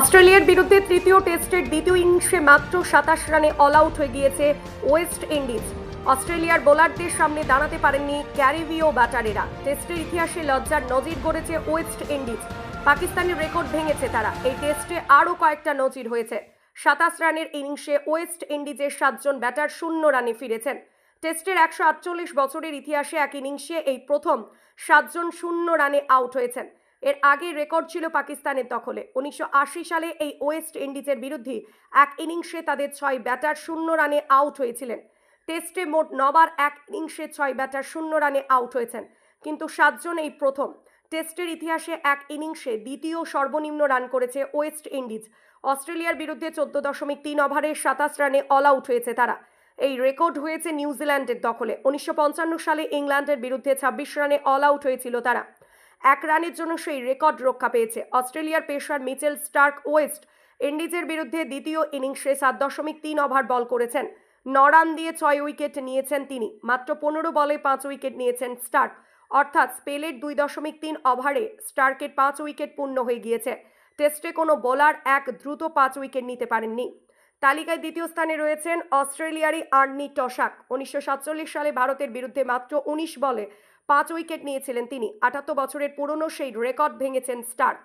অস্ট্রেলিয়ার বিরুদ্ধে তৃতীয় টেস্টের দ্বিতীয় ইনিংসে মাত্র সাতাশ রানে অল আউট হয়ে গিয়েছে ওয়েস্ট ইন্ডিজ। অস্ট্রেলিয়ার বোলারদের সামনে দাঁড়াতে পারেননি ক্যারিবীয় ব্যাটারেরা। টেস্টের ইতিহাসে লজ্জার নজির গড়েছে ওয়েস্ট ইন্ডিজ। পাকিস্তানের রেকর্ড ভেঙেছে তারা। এই টেস্টে আরও কয়েকটা নজির হয়েছে। সাতাশ রানের ইনিংসে ওয়েস্ট ইন্ডিজের সাতজন ব্যাটার শূন্য রানে ফিরেছেন। টেস্টের একশো আটচল্লিশ বছরের ইতিহাসে এক ইনিংসে এই প্রথম সাতজন শূন্য রানে আউট হয়েছেন। এর আগে রেকর্ড ছিল পাকিস্তানের দখলে। উনিশশো আশি সালে এই ওয়েস্ট ইন্ডিজের বিরুদ্ধে এক ইনিংসে তাদের ছয় ব্যাটার শূন্য রানে আউট হয়েছিলেন। টেস্টে মোট নবার এক ইনিংসে ছয় ব্যাটার শূন্য রানে আউট হয়েছেন। কিন্তু সাতজন এই প্রথম। টেস্টের ইতিহাসে এক ইনিংসে দ্বিতীয় সর্বনিম্ন রান করেছে ওয়েস্ট ইন্ডিজ। অস্ট্রেলিয়ার বিরুদ্ধে চোদ্দ দশমিক তিন ওভারে সাতাশ রানে অল আউট হয়েছে তারা। এই রেকর্ড হয়েছে নিউজিল্যান্ডের দখলে। উনিশশো পঞ্চান্ন সালে ইংল্যান্ডের বিরুদ্ধে ছাব্বিশ রানে অল আউট হয়েছিল তারা। এক রানের জন্য সেই রেকর্ড রক্ষা পেয়েছে। অস্ট্রেলিয়ার পেশার মিচেল স্টার্ক ওয়েস্ট ইন্ডিজের বিরুদ্ধে দ্বিতীয় ইনিংসে সাত দশমিক তিন ওভার বল করেছেন। ন রান দিয়ে ছয় উইকেট নিয়েছেন তিনি। মাত্র পনেরো বলে পাঁচ উইকেট নিয়েছেন স্টার্ক। অর্থাৎ স্পেলের দুই দশমিক তিন ওভারে স্টার্কের পাঁচ উইকেট পূর্ণ হয়ে গিয়েছে। টেস্টে কোনো বোলার এক দ্রুত পাঁচ উইকেট নিতে পারেননি। তালিকায় দ্বিতীয় স্থানে রয়েছেন অস্ট্রেলিয়ারই আর্নি টসাক উনিশশো সাতচল্লিশ সালে ভারতের বিরুদ্ধে মাত্র উনিশ বলে পাঁচ উইকেট নিয়েছিলেন তিনি। আটাত্তর বছরের পুরনো সেই রেকর্ড ভেঙেছেন স্টার্ক।